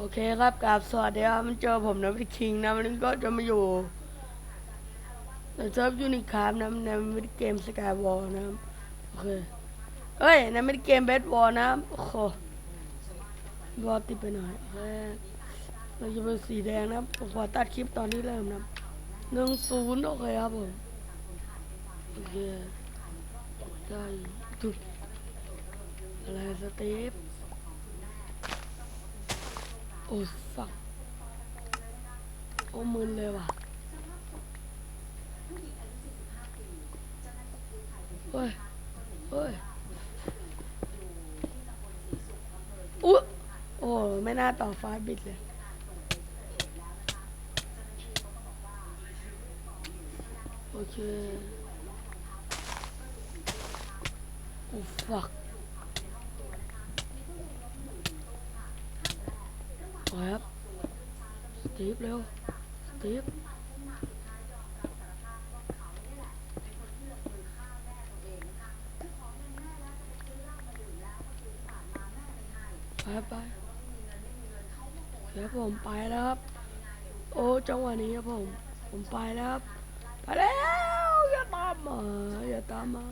โอเคครับกราบสวัสดีครับมันเจอผมนะพี่คิงนะวันนี้ก็จะมาอยู่ในเซิร์ฟยูนิคาร์นะในมิดเกมสกายวอลนะครับโอเคเอ้ยในมิดเกมเบสวอลนะโอ้โหบอลติดไปหน่อยโอเคเราจะเป็นสีแดงนะผมขอตัดคลิปตอนที่เริ่มนะหนึ่งศูนย์โอเคครับผมโอเคได้ถูกอะไรสเตป โอ้ฟักโอ้มึนเลยว่ะเฮ้ยเฮ้ยอุ๊ยโอ้ไม่น่าต่อฟ้าบิดเลยโอเคโอ้ฟัก ไปครับ สตีฟเร็ว สตีฟไปไปเดี๋ยวผมไปแล้วครับ โอ้จังหวะนี้ครับผม ผมไปแล้วครับ ไปแล้วอย่าตามมาอย่าตามมา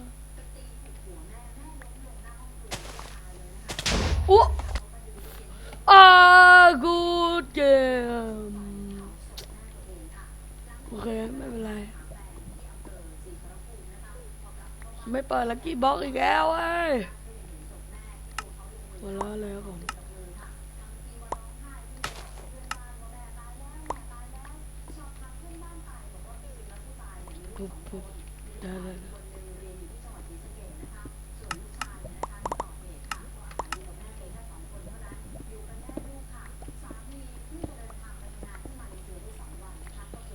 อุ๊อ่ ไม่เปิดลักกี้บ็อกอีกแล้วเอ้ยหัวเราะเลยครับผมปุ๊บปุ๊บได้ได้ได้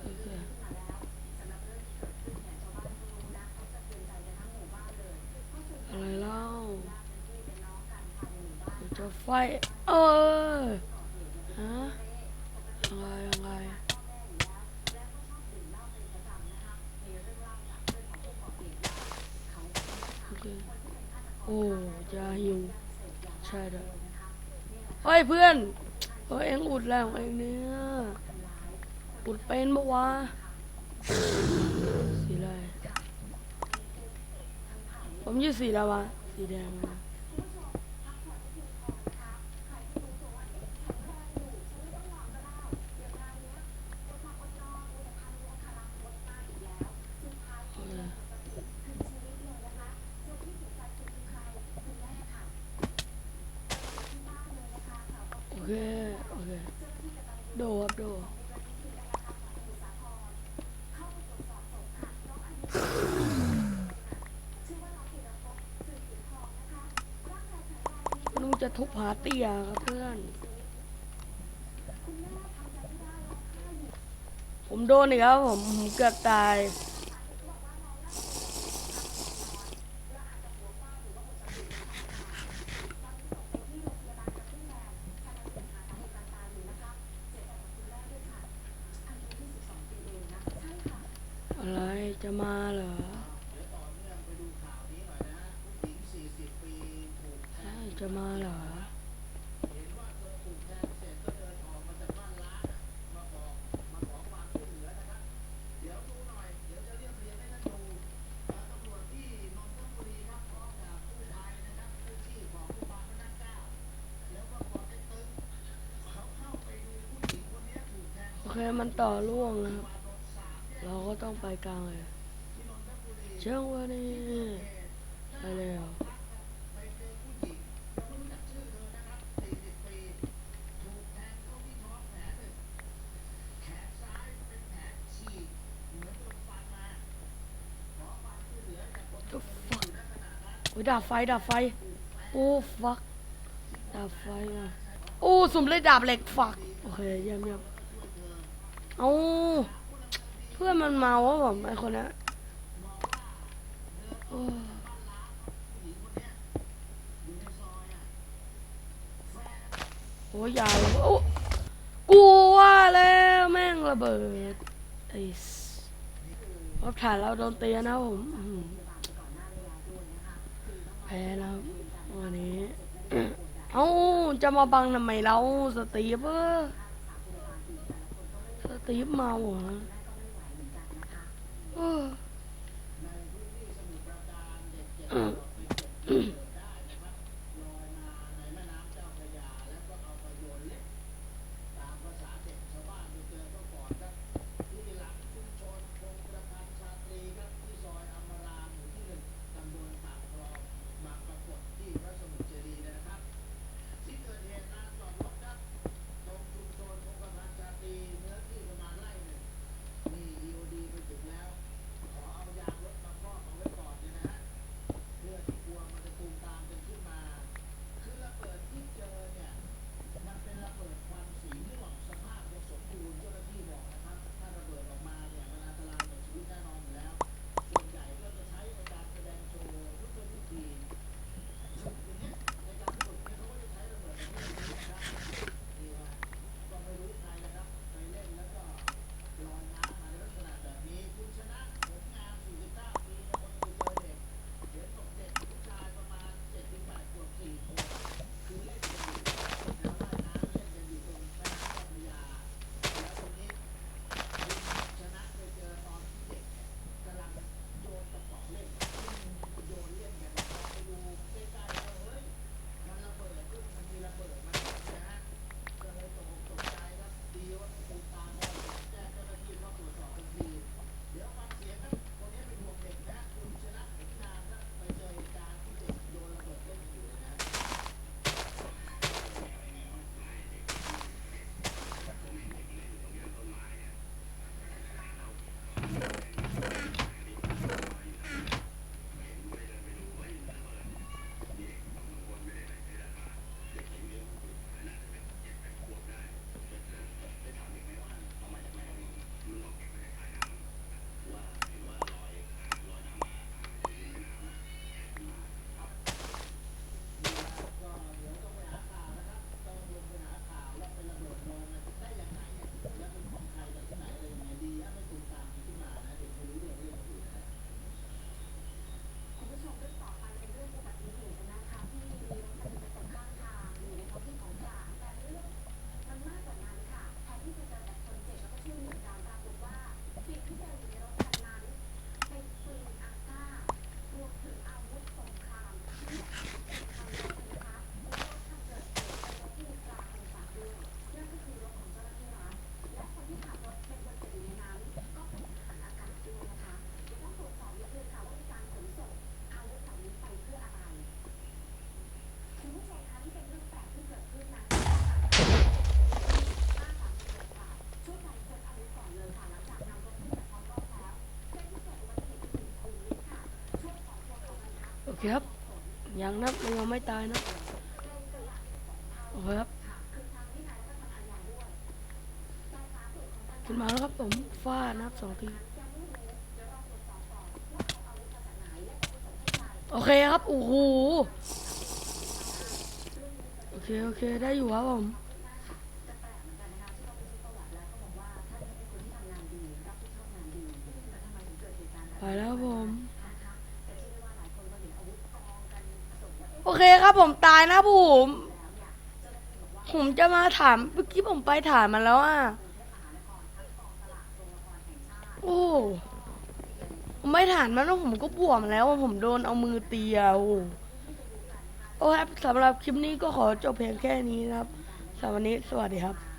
โอเคอะไรเล่าเดี๋ยวจะ ไฟ เออฮะยังไงยังไงโอ้ยาหิวใช่เด้อเฮ้ยเพื่อนเฮ้ยเอ็งอุดแล้วเองเนี่ยอุดเป็นปะวะสีอะไรผมยืดสีแล้ววะสีแดงนะโอเคโอ เคโอเคโดครับโดลุงจะทุบหาเตียครับเพื่อน ผมโดนอีกแล้วผมผมเกือบตาย อะไรจะมาเหรอใช่จะมาเหรอโอเค มันต่อล่วงนะครับ เราก็ต้องไปกลางเลยเจ้าวันนี้ไปแล้วโอ้ยดาบไฟดาบไฟ โอ้ fuck ดาบไฟอะโอ้สุ่มเลยดาบเหล็ก fuck โอเคเยี่ยมเยี่ยมเอา พื่อนมันเมาวะผมไอคนนั้โอ้ยาวโอ้กลัวแล้วแม่งระเบิดไอ้สรถถ่านเราโดนเตียนะผมแพ้แล้ววันนี้ เอ้าจะมาบังทำไมเราสตีฟเออสตีฟเมาเหรอ ครับยังนะมันยังไม่ตายนะโอเคครับขึ้นมาแล้วครับผมฟาดนะครับสองทีโอเคครับโอ้โหโอเคโอเคได้อยู่ครับผมไปแล้วครับผม โอ เคครับผมตายนะผมผมจะมาถามเมื่อกี้ผมไปถามมันแล้วอะโอ้ผมไม่ถามมันแล้วผมก็บวมแล้วผมโดนเอามือตีอะโอ้โอ้ครับสำหรับคลิปนี้ก็ขอจบเพียงแค่นี้นะครับสำหรับวันนี้สวัสดีครับ